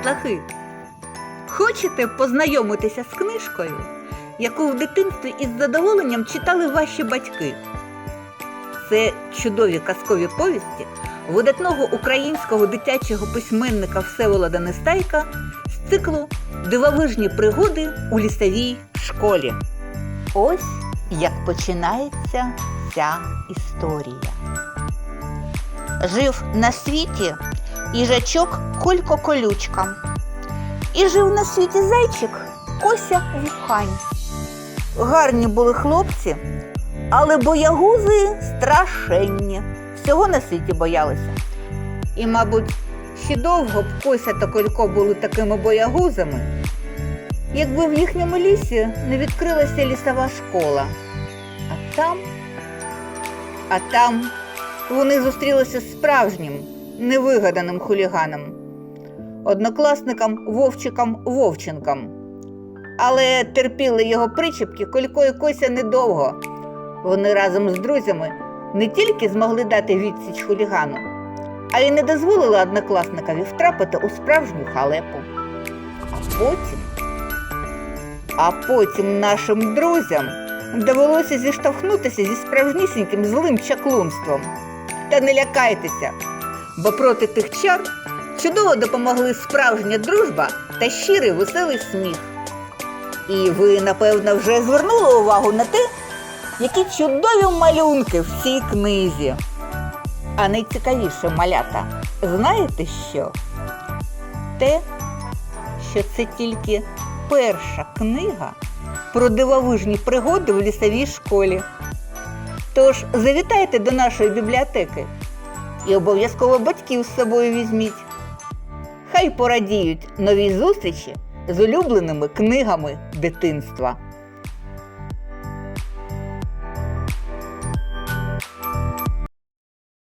птахи. Хочете познайомитися з книжкою, яку в дитинстві із задоволенням читали ваші батьки? Це чудові казкові повісті видатного українського дитячого письменника Всеволода Нестайка з циклу Дивовижні пригоди у лісовій школі. Ось як починається ця історія. Жив на світі їжачок Колько Колючка. І жив на світі зайчик Кося Вухань. Гарні були хлопці, але боягузи страшенні. Всього на світі боялися. І, мабуть, ще довго б Кося та Колько були такими боягузами, якби в їхньому лісі не відкрилася лісова школа. А там, а там вони зустрілися з справжнім, невигаданим хуліганом, однокласником Вовчиком Вовченком. Але терпіли його причепки Колько і Кося недовго. Вони разом з друзями не тільки змогли дати відсіч хулігану, а й не дозволили однокласникові втрапити у справжню халепу. А потім, а потім нашим друзям довелося зіштовхнутися зі справжнісіньким злим чаклунством. Та не лякайтеся, бо проти тих чар чудово допомогли справжня дружба та щирий веселий сміх. І ви, напевно, вже звернули увагу на те, які чудові малюнки в цій книзі. А найцікавіше малята, знаєте що? Те, що це тільки перша книга про дивовижні пригоди в лісовій школі. Тож завітайте до нашої бібліотеки і обов'язково батьків з собою візьміть. Хай порадіють новій зустрічі з улюбленими книгами дитинства.